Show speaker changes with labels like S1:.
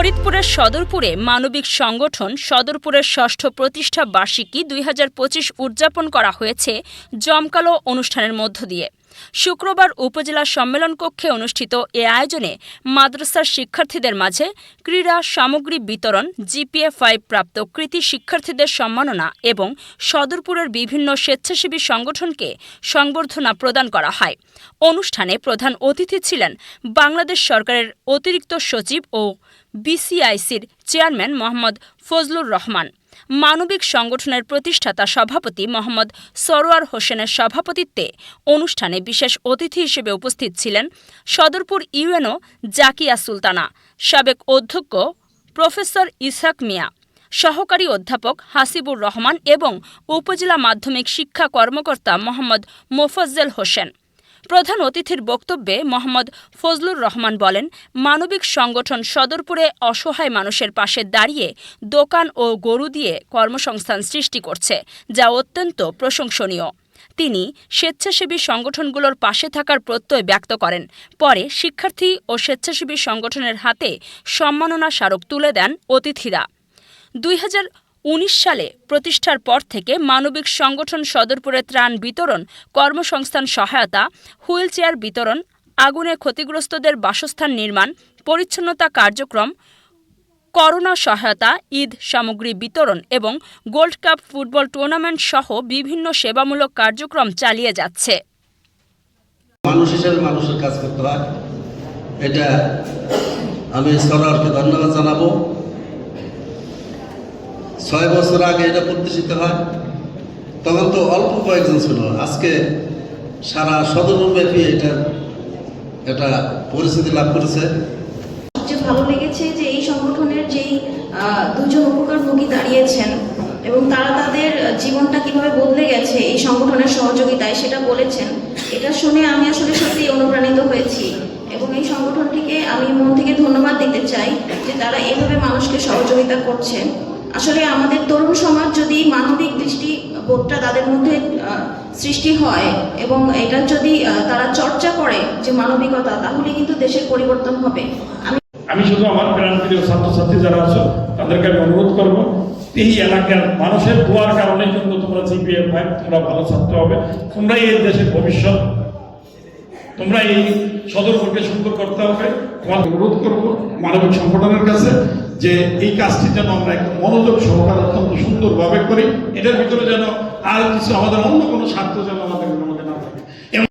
S1: ফরিদপুরের সদরপুরে মানবিক সংগঠন সদরপুরের ষষ্ঠ প্রতিষ্ঠা বার্ষিকী দুই উদযাপন করা হয়েছে জমকালো অনুষ্ঠানের মধ্য দিয়ে শুক্রবার উপজেলা সম্মেলন কক্ষে অনুষ্ঠিত এ আয়োজনে মাদ্রাসার শিক্ষার্থীদের মাঝে ক্রীড়া সামগ্রী বিতরণ জিপিএ ফাইভ প্রাপ্ত কৃতি শিক্ষার্থীদের সম্মাননা এবং সদরপুরের বিভিন্ন স্বেচ্ছাসেবী সংগঠনকে সংবর্ধনা প্রদান করা হয় অনুষ্ঠানে প্রধান অতিথি ছিলেন বাংলাদেশ সরকারের অতিরিক্ত সচিব ও বিসিআইসির চেয়ারম্যান মোহাম্মদ ফজলুর রহমান মানবিক সংগঠনের প্রতিষ্ঠাতা সভাপতি মোহাম্মদ সরোয়ার হোসেনের সভাপতিত্বে অনুষ্ঠানে বিশেষ অতিথি হিসেবে উপস্থিত ছিলেন সদরপুর ইউএনও জাকিয়া সুলতানা সাবেক অধ্যক্ষ প্রফেসর ইসাক মিয়া সহকারী অধ্যাপক হাসিবুর রহমান এবং উপজেলা মাধ্যমিক শিক্ষা কর্মকর্তা মোহাম্মদ মোফাজ্জেল হোসেন প্রধান অতিথির বক্তব্যে মোহাম্মদ ফজলুর রহমান বলেন মানবিক সংগঠন সদরপুরে অসহায় মানুষের পাশে দাঁড়িয়ে দোকান ও গরু দিয়ে কর্মসংস্থান সৃষ্টি করছে যা অত্যন্ত প্রশংসনীয় তিনি স্বেচ্ছাসেবী সংগঠনগুলোর পাশে থাকার প্রত্যয় ব্যক্ত করেন পরে শিক্ষার্থী ও স্বেচ্ছাসেবী সংগঠনের হাতে সম্মাননা স্মারক তুলে দেন অতিথিরা দুই উনিশ সালে প্রতিষ্ঠার পর থেকে মানবিক সংগঠন সদরপুরে ত্রাণ বিতরণ কর্মসংস্থান সহায়তা হুইল চেয়ার বিতরণ আগুনে ক্ষতিগ্রস্তদের বাসস্থান নির্মাণ পরিচ্ছন্নতা কার্যক্রম করোনা সহায়তা ঈদ সামগ্রী বিতরণ এবং গোল্ড কাপ ফুটবল টুর্নামেন্ট সহ বিভিন্ন সেবামূলক কার্যক্রম চালিয়ে যাচ্ছে
S2: মানুষ হিসেবে মানুষের কাজ করতে হয় এটা আমি সরকারকে ধন্যবাদ জানাবো ছয় বছর আগে এটা প্রতিষ্ঠিত হয় তখন তো অল্প কয়েকজন ছিল আজকে সারা সদরব্যাপী এটা এটা পরিস্থিতি লাভ করেছে
S3: সবচেয়ে ভালো লেগেছে যে এই সংগঠনের যেই দুজন উপকারভোগী দাঁড়িয়েছেন এবং তারা তাদের জীবনটা কিভাবে বদলে গেছে এই সংগঠনের সহযোগিতায় সেটা বলেছেন এটা শুনে আমি আসলে সত্যি অনুপ্রাণিত হয়েছি এবং এই সংগঠনটিকে আমি মন থেকে ধন্যবাদ দিতে চাই যে তারা এভাবে মানুষকে সহযোগিতা করছেন আসলে আমাদের তরুণ সমাজ যদি মানবিক দৃষ্টি বোধটা তাদের মধ্যে সৃষ্টি হয় এবং এটা যদি তারা চর্চা করে যে মানবিকতা তাহলে কিন্তু দেশের পরিবর্তন হবে
S4: আমি আমি শুধু আমার প্রাণপ্রিয় ছাত্রছাত্রী যারা আছো তাদেরকে আমি অনুরোধ করব এই এলাকার মানুষের দোয়ার কারণে কিন্তু তোমরা সিপিএম ভাই তোমরা ভালো ছাত্র হবে তোমরা এই দেশের ভবিষ্যৎ তোমরা এই সদরপুরকে সুন্দর করতে হবে তোমাকে অনুরোধ করবো মানবিক সংগঠনের কাছে যে এই কাজটি যেন আমরা একটু মনোযোগ সহকারে অত্যন্ত সুন্দরভাবে করি এটার ভিতরে যেন আর কিছু আমাদের অন্য কোনো স্বার্থ যেন আমাদের মধ্যে না থাকে